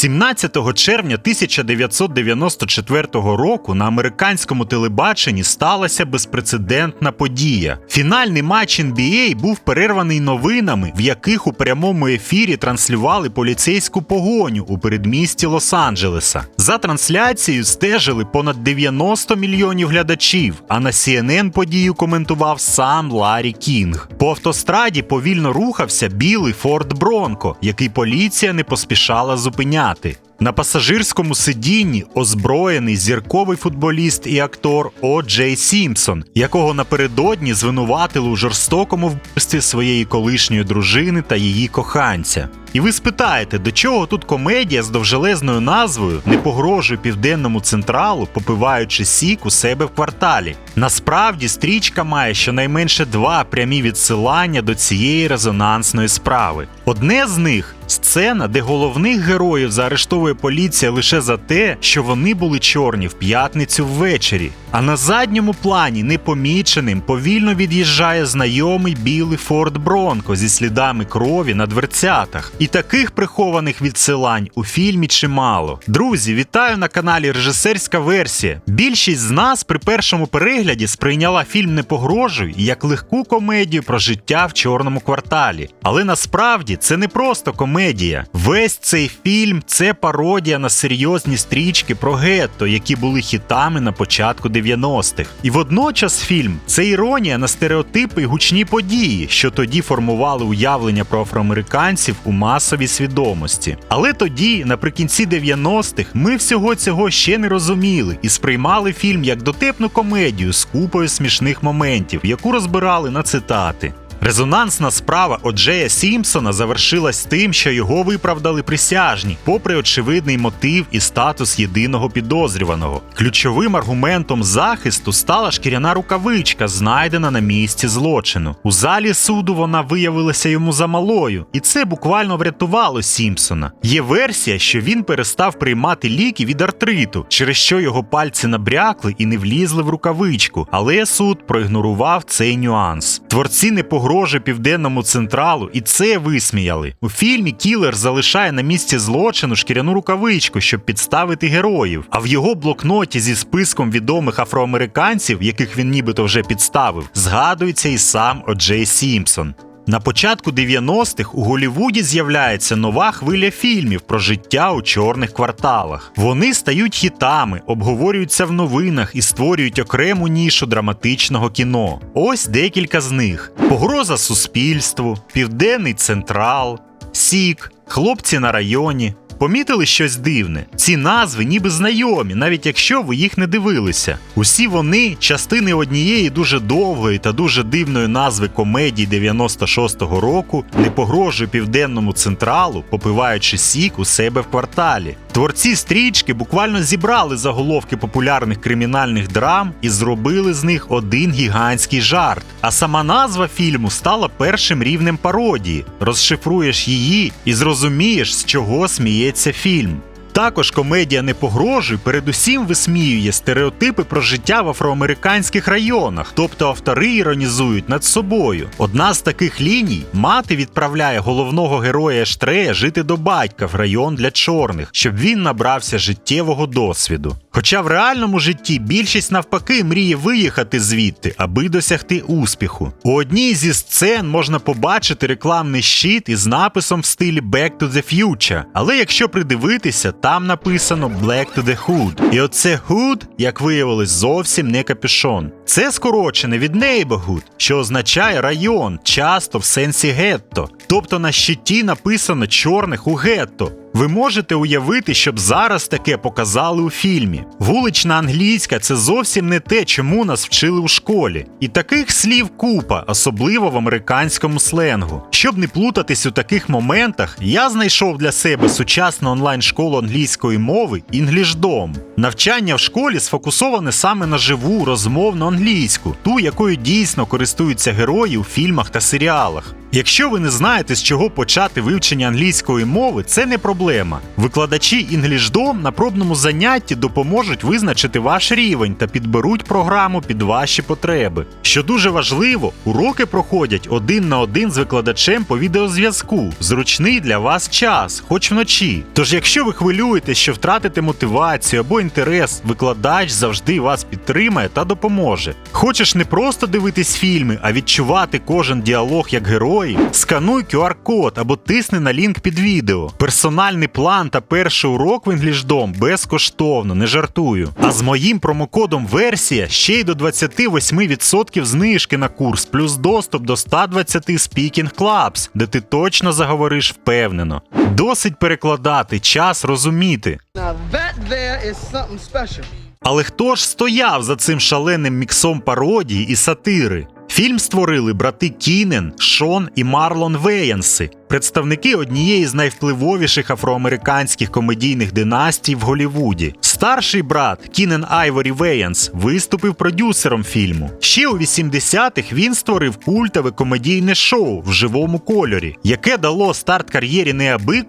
17 червня 1994 року на американському телебаченні сталася безпрецедентна подія. Фінальний матч NBA був перерваний новинами, в яких у прямому ефірі транслювали поліцейську погоню у передмісті Лос-Анджелеса. За трансляцією стежили понад 90 мільйонів глядачів, а на CNN подію коментував сам Ларі Кінг. По автостраді повільно рухався білий Форд Бронко, який поліція не поспішала зупиняти. state На пасажирському сидінні озброєний зірковий футболіст і актор О. Джей Сімпсон, якого напередодні звинуватили у жорстокому вбивстві своєї колишньої дружини та її коханця. І ви спитаєте, до чого тут комедія з довжелезною назвою не погрожує південному централу, попиваючи сік у себе в кварталі. Насправді стрічка має щонайменше два прямі відсилання до цієї резонансної справи. Одне з них сцена, де головних героїв заарештовує поліція лише за те, що вони були чорні в п'ятницю ввечері. А на задньому плані непоміченим повільно від'їжджає знайомий білий Форд Бронко зі слідами крові на дверцятах. І таких прихованих відсилань у фільмі чимало. Друзі, вітаю на каналі Режисерська версія. Більшість з нас при першому перегляді сприйняла фільм не погрожуй як легку комедію про життя в чорному кварталі. Але насправді це не просто комедія. Весь цей фільм це пародія на серйозні стрічки про гетто, які були хітами на початку 90-х. І водночас фільм це іронія на стереотипи й гучні події, що тоді формували уявлення про афроамериканців у масовій свідомості. Але тоді, наприкінці 90-х, ми всього цього ще не розуміли і сприймали фільм як дотепну комедію з купою смішних моментів, яку розбирали на цитати. Резонансна справа Оджея Сімпсона завершилась тим, що його виправдали присяжні, попри очевидний мотив і статус єдиного підозрюваного. Ключовим аргументом захисту стала шкіряна рукавичка, знайдена на місці злочину. У залі суду вона виявилася йому замалою, і це буквально врятувало Сімпсона. Є версія, що він перестав приймати ліки від артриту, через що його пальці набрякли і не влізли в рукавичку, але суд проігнорував цей нюанс. Творці не погрожували південному централу, і це висміяли. У фільмі Кілер залишає на місці злочину шкіряну рукавичку, щоб підставити героїв. А в його блокноті зі списком відомих афроамериканців, яких він нібито вже підставив, згадується і сам Оджей Сімпсон. На початку 90-х у Голівуді з'являється нова хвиля фільмів про життя у чорних кварталах. Вони стають хітами, обговорюються в новинах і створюють окрему нішу драматичного кіно. Ось декілька з них: Погроза суспільству, Південний Централ, Сік, Хлопці на районі. Помітили щось дивне? Ці назви ніби знайомі, навіть якщо ви їх не дивилися. Усі вони частини однієї дуже довгої та дуже дивної назви комедії 96-го року не погрожує південному централу, попиваючи сік у себе в кварталі. Творці стрічки буквально зібрали заголовки популярних кримінальних драм і зробили з них один гігантський жарт. А сама назва фільму стала першим рівнем пародії. Розшифруєш її і зрозумієш, з чого сміється фільм. Також комедія не погрожуй, передусім висміює стереотипи про життя в афроамериканських районах, тобто автори іронізують над собою. Одна з таких ліній мати відправляє головного героя Ештрея жити до батька в район для чорних, щоб він набрався життєвого досвіду. Хоча в реальному житті більшість навпаки мріє виїхати звідти, аби досягти успіху. У одній зі сцен можна побачити рекламний щит із написом в стилі Back to the Future, але якщо придивитися, там написано Black to the Hood. І оце Hood, як виявилось, зовсім не капюшон. Це скорочене від Neighborhood, що означає район, часто в сенсі гетто. Тобто на щиті написано чорних у гетто. Ви можете уявити, щоб зараз таке показали у фільмі. Вулична англійська це зовсім не те, чому нас вчили у школі. І таких слів купа, особливо в американському сленгу. Щоб не плутатись у таких моментах, я знайшов для себе сучасну онлайн-школу англійської мови EnglishDom. Навчання в школі сфокусоване саме на живу розмовну англійську, ту, якою дійсно користуються герої у фільмах та серіалах. Якщо ви не знаєте, з чого почати вивчення англійської мови, це не проблема. Проблема. Викладачі інгліждом на пробному занятті допоможуть визначити ваш рівень та підберуть програму під ваші потреби. Що дуже важливо, уроки проходять один на один з викладачем по відеозв'язку, зручний для вас час, хоч вночі. Тож, якщо ви хвилюєтесь, що втратите мотивацію або інтерес, викладач завжди вас підтримає та допоможе. Хочеш не просто дивитись фільми, а відчувати кожен діалог як герої, скануй QR-код або тисни на лінк під відео. Персональний план та перший урок в інгліждом безкоштовно, не жартую. А з моїм промокодом версія ще й до 28% знижки на курс, плюс доступ до 120 Speaking Clubs, де ти точно заговориш впевнено. Досить перекладати, час розуміти. Now that there is something special. Але хто ж стояв за цим шаленим міксом пародії і сатири? Фільм створили брати Кінен, Шон і Марлон Веянси, представники однієї з найвпливовіших афроамериканських комедійних династій в Голлівуді. Старший брат Кінен Айворі Веянс виступив продюсером фільму. Ще у 80-х він створив культове комедійне шоу в живому кольорі, яке дало старт кар'єрі не аби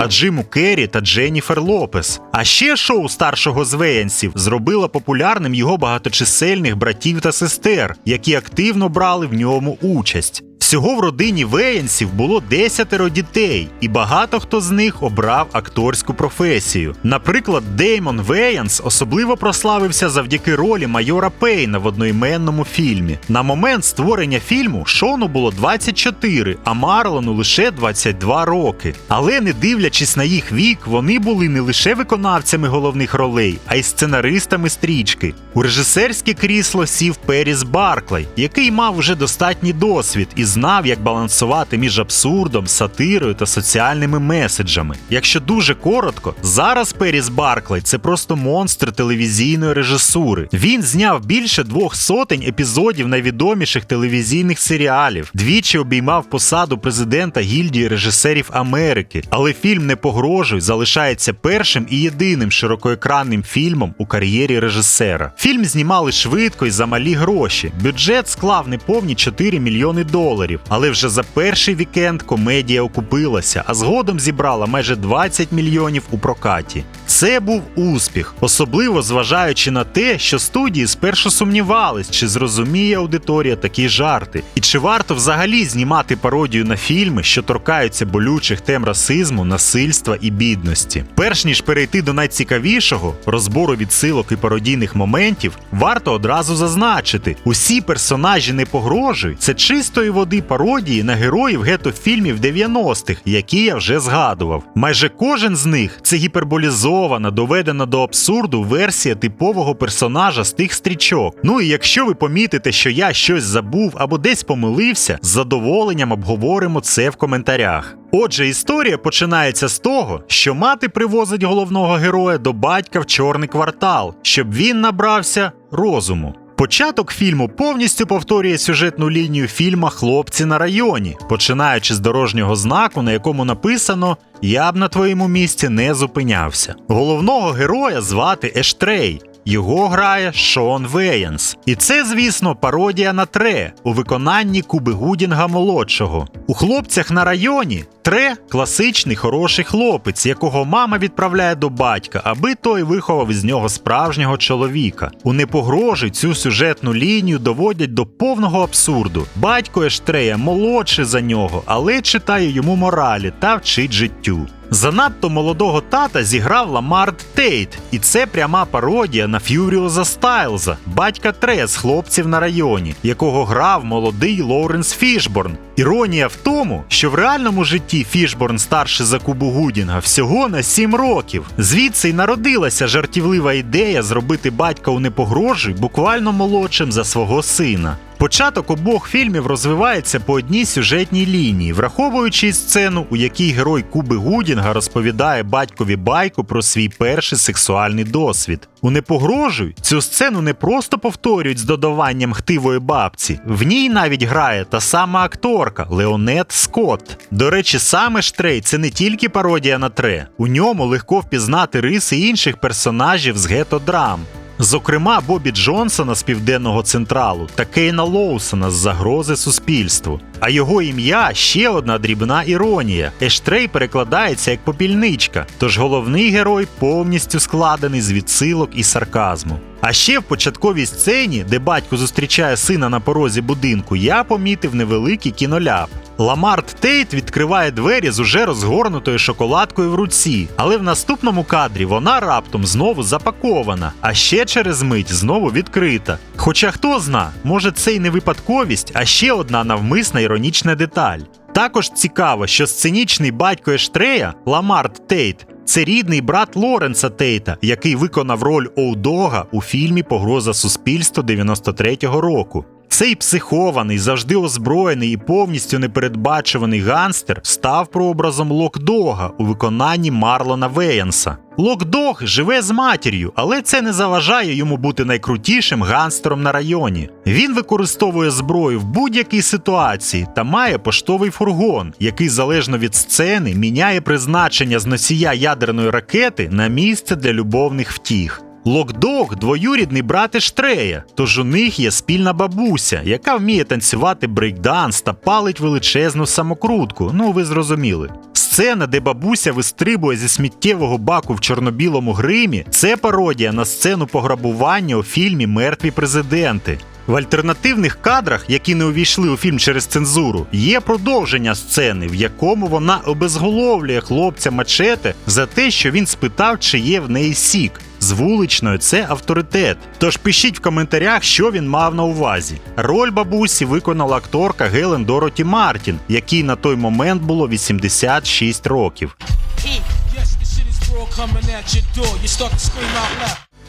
а Джиму Керрі та Дженніфер Лопес. А ще шоу старшого з Веянсів зробило популярним його багаточисельних братів та сестер, які активно брали в ньому участь. Всього в родині Веянсів було десятеро дітей, і багато хто з них обрав акторську професію. Наприклад, Деймон Веянс особливо прославився завдяки ролі майора Пейна в одноіменному фільмі. На момент створення фільму Шону було 24, а Марлону лише 22 роки. Але не дивлячись на їх вік, вони були не лише виконавцями головних ролей, а й сценаристами стрічки. У режисерське крісло сів Періс Барклай, який мав вже достатній досвід і знав, як балансувати між абсурдом, сатирою та соціальними меседжами. Якщо дуже коротко, зараз Періс Барклай це просто монстр телевізійної режисури. Він зняв більше двох сотень епізодів найвідоміших телевізійних серіалів, двічі обіймав посаду президента гільдії режисерів Америки. Але фільм не погрожуй залишається першим і єдиним широкоекранним фільмом у кар'єрі режисера. Фільм знімали швидко і за малі гроші. Бюджет склав неповні 4 мільйони доларів, але вже за перший вікенд комедія окупилася, а згодом зібрала майже 20 мільйонів у прокаті. Це був успіх, особливо зважаючи на те, що студії спершу сумнівались, чи зрозуміє аудиторія такі жарти, і чи варто взагалі знімати пародію на фільми, що торкаються болючих тем расизму, насильства і бідності. Перш ніж перейти до найцікавішого розбору відсилок і пародійних моментів, варто одразу зазначити: усі персонажі не погрожують. Це чистої води пародії на героїв гето-фільмів 90-х, які я вже згадував. Майже кожен з них це гіперболізована, доведена до абсурду версія типового персонажа з тих стрічок. Ну і якщо ви помітите, що я щось забув або десь помилився, з задоволенням обговоримо це в коментарях. Отже, історія починається з того, що мати привозить головного героя до батька в чорний квартал, щоб він набрався розуму. Початок фільму повністю повторює сюжетну лінію фільма Хлопці на районі, починаючи з дорожнього знаку, на якому написано Я б на твоєму місці не зупинявся. Головного героя звати Ештрей. Його грає Шон Веянс. І це, звісно, пародія на Тре у виконанні Куби Гудінга молодшого. У хлопцях на районі Тре класичний хороший хлопець, якого мама відправляє до батька, аби той виховав із нього справжнього чоловіка. У непогрожі цю сюжетну лінію доводять до повного абсурду. Батько Ештрея молодший за нього, але читає йому моралі та вчить життю. Занадто молодого тата зіграв Ламарт Тейт, і це пряма пародія на Ф'юріоза Стайлза, батька Тре з хлопців на районі, якого грав молодий Лоуренс Фішборн. Іронія в тому, що в реальному житті Фішборн старший за Кубу Гудінга всього на 7 років. Звідси й народилася жартівлива ідея зробити батька у непогрожі буквально молодшим за свого сина. Початок обох фільмів розвивається по одній сюжетній лінії, враховуючи сцену, у якій герой Куби Гудінга розповідає батькові байку про свій перший сексуальний досвід. У непогрожуй цю сцену не просто повторюють з додаванням хтивої бабці, в ній навіть грає та сама акторка Леонет Скотт. До речі, саме Штрей це не тільки пародія на тре, у ньому легко впізнати риси інших персонажів з гето-драм. Зокрема, Бобі Джонсона з південного централу та Кейна Лоусона з загрози суспільству. А його ім'я ще одна дрібна іронія. Ештрей перекладається як попільничка, тож головний герой повністю складений з відсилок і сарказму. А ще в початковій сцені, де батько зустрічає сина на порозі будинку, я помітив невеликий кіноляп. Ламарт Тейт відкриває двері з уже розгорнутою шоколадкою в руці, але в наступному кадрі вона раптом знову запакована, а ще через мить знову відкрита. Хоча хто зна, може це й не випадковість, а ще одна навмисна іронічна деталь. Також цікаво, що сценічний батько Ештрея Ламарт Тейт це рідний брат Лоренса Тейта, який виконав роль Оудога у фільмі Погроза суспільству 93-го року. Цей психований, завжди озброєний і повністю непередбачуваний ганстер став прообразом Локдога у виконанні Марлона Веянса. Локдог живе з матір'ю, але це не заважає йому бути найкрутішим ганстером на районі. Він використовує зброю в будь-якій ситуації та має поштовий фургон, який залежно від сцени міняє призначення з носія ядерної ракети на місце для любовних втіх. Локдог двоюрідний брат Ештрея, тож у них є спільна бабуся, яка вміє танцювати брейкданс та палить величезну самокрутку. Ну ви зрозуміли. Сцена, де бабуся вистрибує зі сміттєвого баку в чорно-білому гримі, це пародія на сцену пограбування у фільмі Мертві президенти. В альтернативних кадрах, які не увійшли у фільм через цензуру, є продовження сцени, в якому вона обезголовлює хлопця мачете за те, що він спитав, чи є в неї сік. З вуличною це авторитет. Тож пишіть в коментарях, що він мав на увазі. Роль бабусі виконала акторка Гелен Дороті Мартін, якій на той момент було 86 років.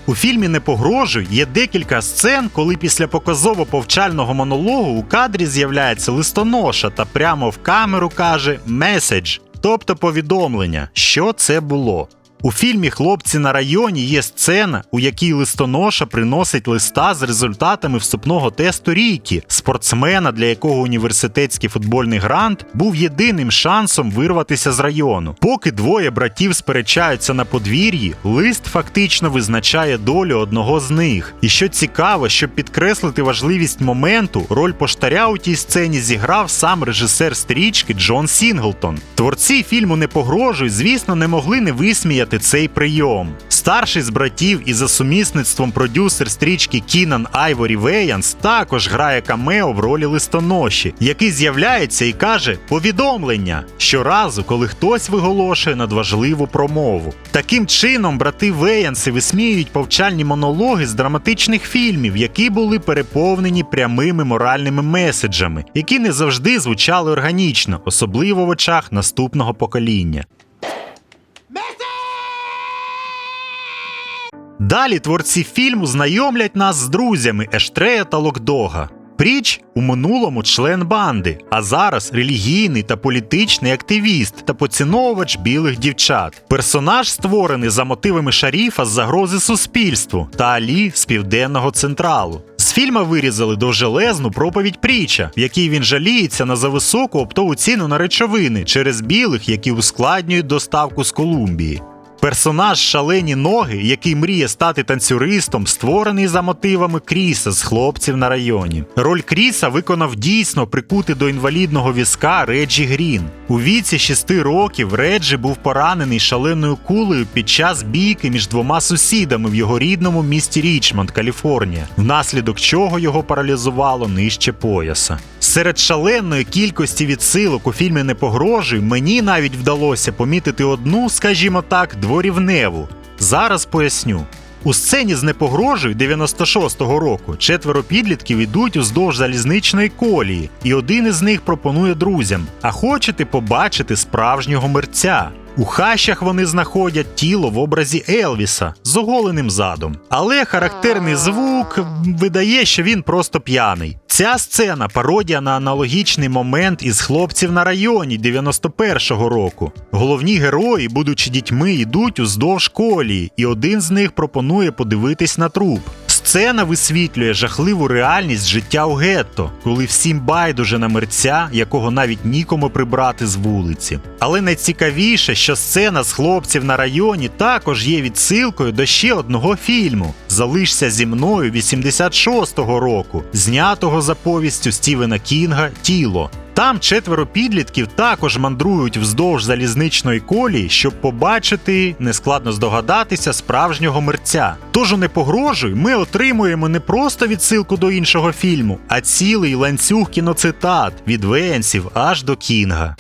У фільмі Не погрожуй є декілька сцен, коли після показово повчального монологу у кадрі з'являється листоноша та прямо в камеру каже «меседж», тобто повідомлення, що це було. У фільмі Хлопці на районі є сцена, у якій листоноша приносить листа з результатами вступного тесту Рікі, спортсмена, для якого університетський футбольний грант був єдиним шансом вирватися з району. Поки двоє братів сперечаються на подвір'ї, лист фактично визначає долю одного з них. І що цікаво, щоб підкреслити важливість моменту, роль поштаря у тій сцені зіграв сам режисер стрічки Джон Сінглтон. Творці фільму Не погрожуй, звісно, не могли не висміяти цей прийом. Старший з братів і за сумісництвом продюсер стрічки Кінан Айворі Веянс також грає камео в ролі листоноші, який з'являється і каже повідомлення щоразу, коли хтось виголошує надважливу промову. Таким чином, брати Веянси висміюють повчальні монологи з драматичних фільмів, які були переповнені прямими моральними меседжами, які не завжди звучали органічно, особливо в очах наступного покоління. Далі творці фільму знайомлять нас з друзями Ештрея та Локдога. Пріч у минулому член банди, а зараз релігійний та політичний активіст та поціновувач білих дівчат. Персонаж створений за мотивами шаріфа з загрози суспільству та Алі з південного централу. З фільма вирізали довжелезну проповідь Пріча, в якій він жаліється на зависоку оптову ціну на речовини через білих, які ускладнюють доставку з Колумбії. Персонаж шалені ноги, який мріє стати танцюристом, створений за мотивами Кріса з хлопців на районі. Роль Кріса виконав дійсно прикути до інвалідного візка Реджі Грін. У віці 6 років Реджі був поранений шаленою кулею під час бійки між двома сусідами в його рідному місті Річмонд, Каліфорнія, внаслідок чого його паралізувало нижче пояса. Серед шаленої кількості відсилок у фільмі Не погрожуй мені навіть вдалося помітити одну, скажімо так, дворівневу. Зараз поясню. У сцені з непогрожею 96-го року четверо підлітків ідуть уздовж залізничної колії, і один із них пропонує друзям: А хочете побачити справжнього мерця? У хащах вони знаходять тіло в образі Елвіса з оголеним задом. Але характерний звук видає, що він просто п'яний. Ця сцена пародія на аналогічний момент із хлопців на районі 91-го року. Головні герої, будучи дітьми, йдуть уздовж колії, і один з них пропонує подивитись на труп. Сцена висвітлює жахливу реальність життя у гетто, коли всім байдуже на мерця, якого навіть нікому прибрати з вулиці. Але найцікавіше, що сцена з хлопців на районі також є відсилкою до ще одного фільму Залишся зі мною 86-го року, знятого за повістю Стівена Кінга Тіло. Там четверо підлітків також мандрують вздовж залізничної колії, щоб побачити, нескладно здогадатися, справжнього мерця. Тож у не погрожуй, ми отримуємо не просто відсилку до іншого фільму, а цілий ланцюг кіноцитат від Венсів аж до Кінга.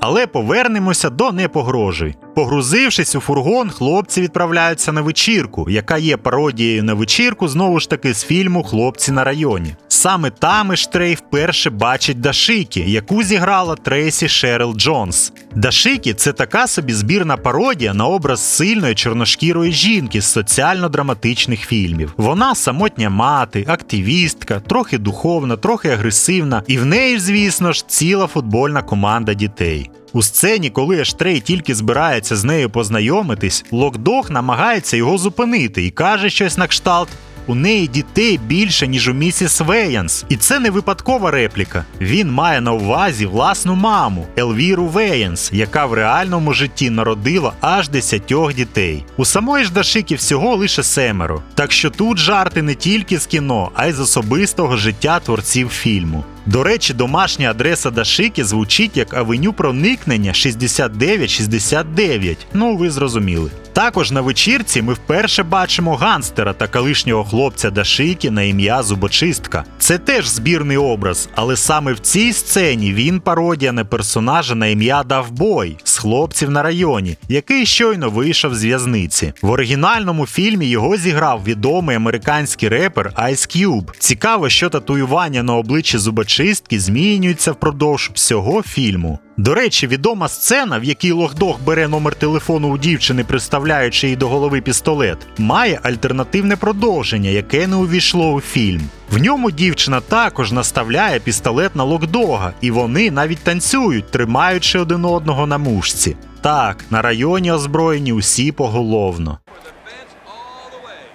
Але повернемося до не погрожуй. Погрузившись у фургон, хлопці відправляються на вечірку, яка є пародією на вечірку знову ж таки з фільму Хлопці на районі. Саме там Іштрей вперше бачить Дашикі, яку зіграла Трейсі Шерил Джонс. Дашикі це така собі збірна пародія на образ сильної чорношкірої жінки з соціально-драматичних фільмів. Вона самотня мати, активістка, трохи духовна, трохи агресивна, і в неї звісно ж, ціла футбольна команда дітей. У сцені, коли Ештрей тільки збирається з нею познайомитись, Локдог намагається його зупинити і каже щось на кшталт. У неї дітей більше, ніж у місіс Веянс. І це не випадкова репліка. Він має на увазі власну маму Елвіру Веянс, яка в реальному житті народила аж десятьох дітей. У самої ж Дашики всього лише семеро. Так що тут жарти не тільки з кіно, а й з особистого життя творців фільму. До речі, домашня адреса Дашики звучить як авеню проникнення 6969. Ну, ви зрозуміли. Також на вечірці ми вперше бачимо ганстера та колишнього хлопця Дашики на ім'я Зубочистка. Це теж збірний образ, але саме в цій сцені він пародія на персонажа на ім'я Давбой з хлопців на районі, який щойно вийшов з в'язниці. В оригінальному фільмі його зіграв відомий американський репер Ice Cube. Цікаво, що татуювання на обличчі зубочистки змінюються впродовж всього фільму. До речі, відома сцена, в якій Лохдог бере номер телефону у дівчини, приставляючи їй до голови пістолет, має альтернативне продовження, яке не увійшло у фільм. В ньому дівчина також наставляє пістолет на Локдога, і вони навіть танцюють, тримаючи один одного на мушці. Так, на районі озброєні усі поголовно.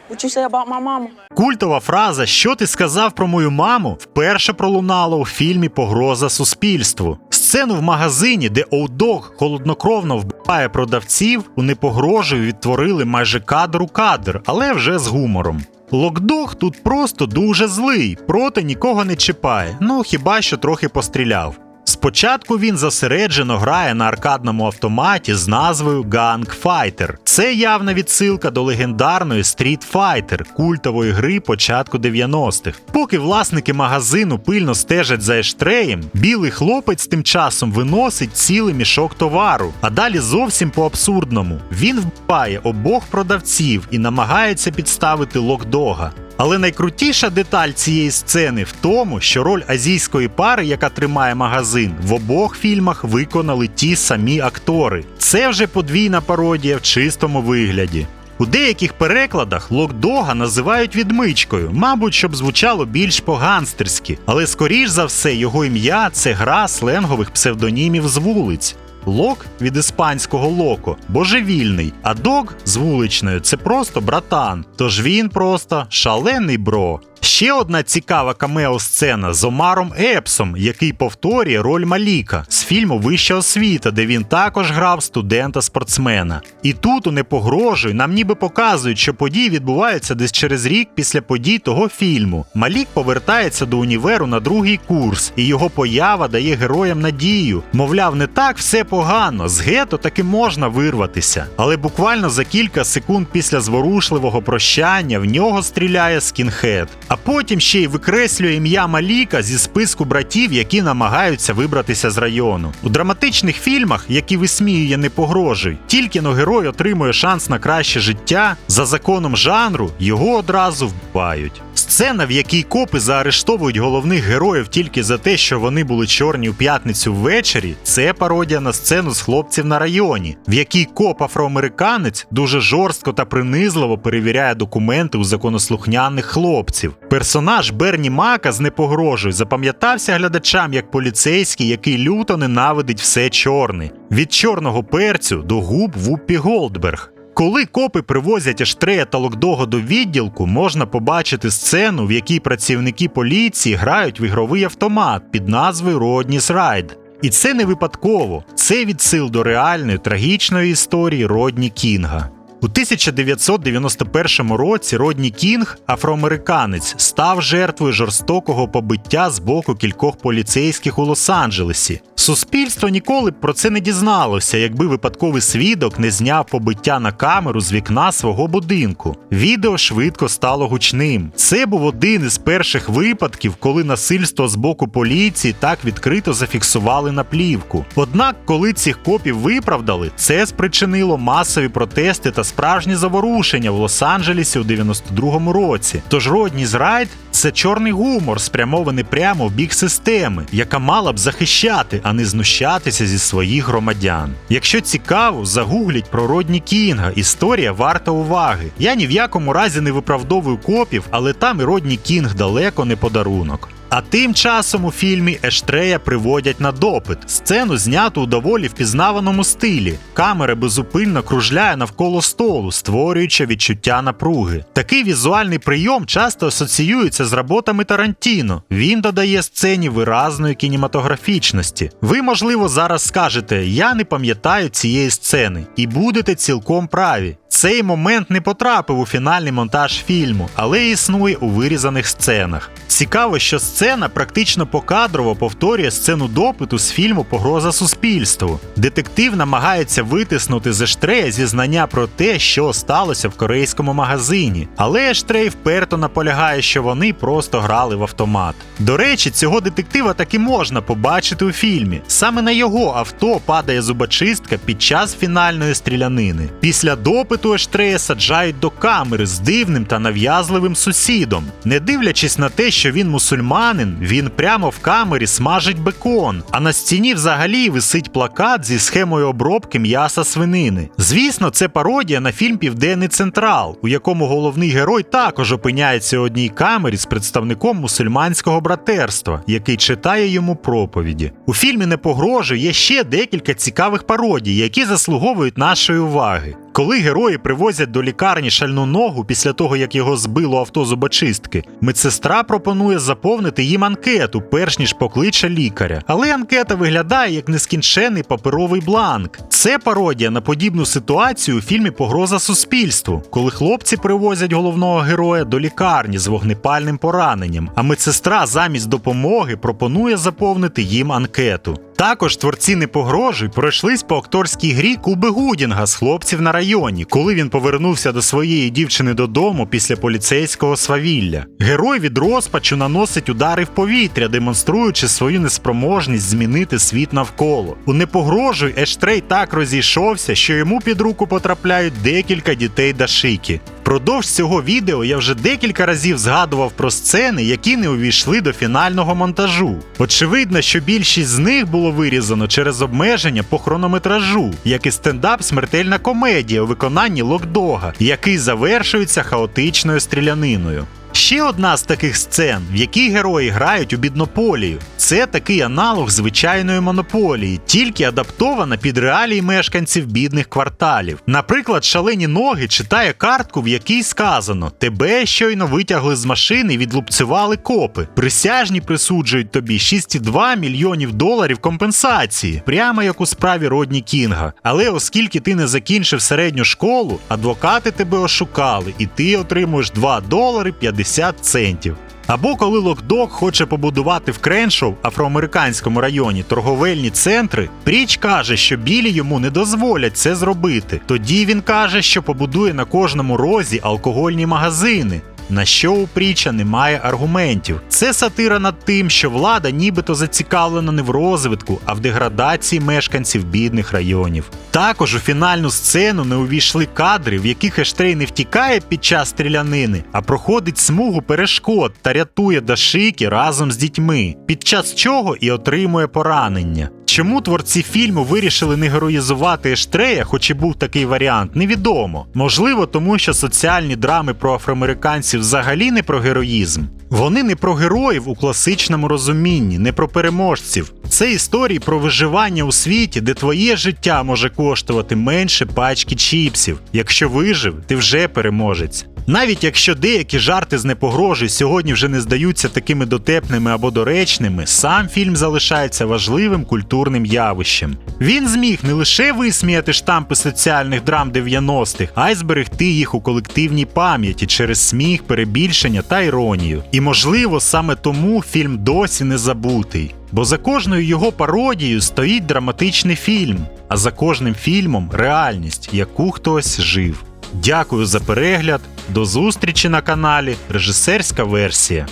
Say about my mama? Культова фраза Що ти сказав про мою маму вперше пролунала у фільмі Погроза суспільству. Сцену в магазині, де Оудог холоднокровно вбиває продавців, у непогрожую відтворили майже кадр у кадр, але вже з гумором. Локдог тут просто дуже злий, проти нікого не чіпає, ну хіба що трохи постріляв. Спочатку він зосереджено грає на аркадному автоматі з назвою Gang Fighter. Це явна відсилка до легендарної Street Fighter, культової гри початку 90-х. Поки власники магазину пильно стежать за ештреєм, білий хлопець тим часом виносить цілий мішок товару. А далі зовсім по абсурдному. Він вбиває обох продавців і намагається підставити локдога. Але найкрутіша деталь цієї сцени в тому, що роль азійської пари, яка тримає магазин, в обох фільмах виконали ті самі актори. Це вже подвійна пародія в чистому вигляді. У деяких перекладах Локдога називають відмичкою, мабуть, щоб звучало більш по-ганстерськи, але скоріш за все його ім'я це гра сленгових псевдонімів з вулиць. Лок від іспанського локо божевільний, а дог з вуличною це просто братан. Тож він просто шалений бро. Ще одна цікава камео-сцена з Омаром Епсом, який повторює роль Маліка з фільму Вища освіта, де він також грав студента-спортсмена. І тут у не погрожуй, нам ніби показують, що події відбуваються десь через рік після подій того фільму. Малік повертається до універу на другий курс, і його поява дає героям надію. Мовляв, не так все погано, з гето таки можна вирватися. Але буквально за кілька секунд після зворушливого прощання в нього стріляє скінхед. А потім ще й викреслює ім'я Маліка зі списку братів, які намагаються вибратися з району. У драматичних фільмах, які висміює не погрожуй, тільки но герой отримує шанс на краще життя, за законом жанру його одразу вбивають. Сцена, в якій копи заарештовують головних героїв тільки за те, що вони були чорні у п'ятницю ввечері, це пародія на сцену з хлопців на районі, в якій коп афроамериканець дуже жорстко та принизливо перевіряє документи у законослухняних хлопців. Персонаж Берні Мака з непогрожуй запам'ятався глядачам як поліцейський, який люто ненавидить все чорне. Від чорного перцю до губ Вуппі Голдберг. Коли копи привозять Ештрея та Локдого до відділку, можна побачити сцену, в якій працівники поліції грають в ігровий автомат під назвою Родніс Райд. І це не випадково, це відсил до реальної трагічної історії Родні Кінга. У 1991 році Родні Кінг, афроамериканець, став жертвою жорстокого побиття з боку кількох поліцейських у Лос-Анджелесі. Суспільство ніколи б про це не дізналося, якби випадковий свідок не зняв побиття на камеру з вікна свого будинку. Відео швидко стало гучним. Це був один із перших випадків, коли насильство з боку поліції так відкрито зафіксували на плівку. Однак, коли цих копів виправдали, це спричинило масові протести та справжні заворушення в Лос-Анджелесі у 92-му році. Тож Родні Зрайд це чорний гумор, спрямований прямо в бік системи, яка мала б захищати, а не знущатися зі своїх громадян. Якщо цікаво, загугліть про Родні Кінга. Історія варта уваги. Я ні в якому разі не виправдовую копів, але там і Родні Кінг далеко не подарунок. А тим часом у фільмі Ештрея приводять на допит. Сцену зняту у доволі впізнаваному стилі. Камера безупинно кружляє навколо столу, створюючи відчуття напруги. Такий візуальний прийом часто асоціюється з роботами Тарантіно. Він додає сцені виразної кінематографічності. Ви, можливо, зараз скажете: я не пам'ятаю цієї сцени, і будете цілком праві. Цей момент не потрапив у фінальний монтаж фільму, але існує у вирізаних сценах. Цікаво, що сцена практично покадрово повторює сцену допиту з фільму Погроза суспільству. Детектив намагається витиснути з Ештрея зізнання про те, що сталося в корейському магазині. Але Ештрей вперто наполягає, що вони просто грали в автомат. До речі, цього детектива таки можна побачити у фільмі. Саме на його авто падає зубочистка під час фінальної стрілянини. Після допиту Ештрея саджають до камери з дивним та нав'язливим сусідом. Не дивлячись на те, що він мусульманин, він прямо в камері смажить бекон, а на стіні взагалі висить плакат зі схемою обробки м'яса свинини. Звісно, це пародія на фільм Південний Централ, у якому головний герой також опиняється у одній камері з представником мусульманського братерства, який читає йому проповіді. У фільмі не погрожує ще декілька цікавих пародій, які заслуговують нашої уваги. Коли герої привозять до лікарні шальну ногу після того, як його збило авто зубочистки, медсестра пропонує заповнити їм анкету, перш ніж покличе лікаря. Але анкета виглядає як нескінчений паперовий бланк. Це пародія на подібну ситуацію у фільмі Погроза суспільству, коли хлопці привозять головного героя до лікарні з вогнепальним пораненням, а медсестра замість допомоги пропонує заповнити їм анкету. Також творці не погрожуй пройшлись по акторській грі Куби Гудінга з хлопців на районі, коли він повернувся до своєї дівчини додому після поліцейського свавілля. Герой від розпачу наносить удари в повітря, демонструючи свою неспроможність змінити світ навколо. У не погрожуй Ештрей так розійшовся, що йому під руку потрапляють декілька дітей Дашики. Впродовж цього відео я вже декілька разів згадував про сцени, які не увійшли до фінального монтажу. Очевидно, що більшість з них було вирізано через обмеження по хронометражу, як і стендап Смертельна комедія у виконанні Локдога, який завершується хаотичною стріляниною. Ще одна з таких сцен, в якій герої грають у біднополію. Це такий аналог звичайної монополії, тільки адаптована під реалії мешканців бідних кварталів. Наприклад, шалені ноги читає картку, в якій сказано: Тебе щойно витягли з машини і відлупцювали копи. Присяжні присуджують тобі 6,2 мільйонів доларів компенсації, прямо як у справі Родні Кінга. Але оскільки ти не закінчив середню школу, адвокати тебе ошукали, і ти отримуєш 2 долари 50 центів. Або коли Локдог хоче побудувати в Креншоу, афроамериканському районі, торговельні центри, Пріч каже, що білі йому не дозволять це зробити. Тоді він каже, що побудує на кожному розі алкогольні магазини. На що у Пріча немає аргументів. Це сатира над тим, що влада нібито зацікавлена не в розвитку, а в деградації мешканців бідних районів. Також у фінальну сцену не увійшли кадри, в яких Ештрей не втікає під час стрілянини, а проходить смугу перешкод та рятує Дашики разом з дітьми, під час чого і отримує поранення. Чому творці фільму вирішили не героїзувати Ештрея, хоч і був такий варіант, невідомо. Можливо, тому що соціальні драми про афроамериканців взагалі не про героїзм. Вони не про героїв у класичному розумінні, не про переможців. Це історії про виживання у світі, де твоє життя може коштувати менше пачки чіпсів. Якщо вижив, ти вже переможець. Навіть якщо деякі жарти з непогрожі сьогодні вже не здаються такими дотепними або доречними, сам фільм залишається важливим культурним явищем. Він зміг не лише висміяти штампи соціальних драм 90-х, а й зберегти їх у колективній пам'яті через сміх, перебільшення та іронію. І можливо, саме тому фільм досі не забутий. Бо за кожною його пародією стоїть драматичний фільм, а за кожним фільмом реальність, яку хтось жив. Дякую за перегляд. До зустрічі на каналі Режисерська версія.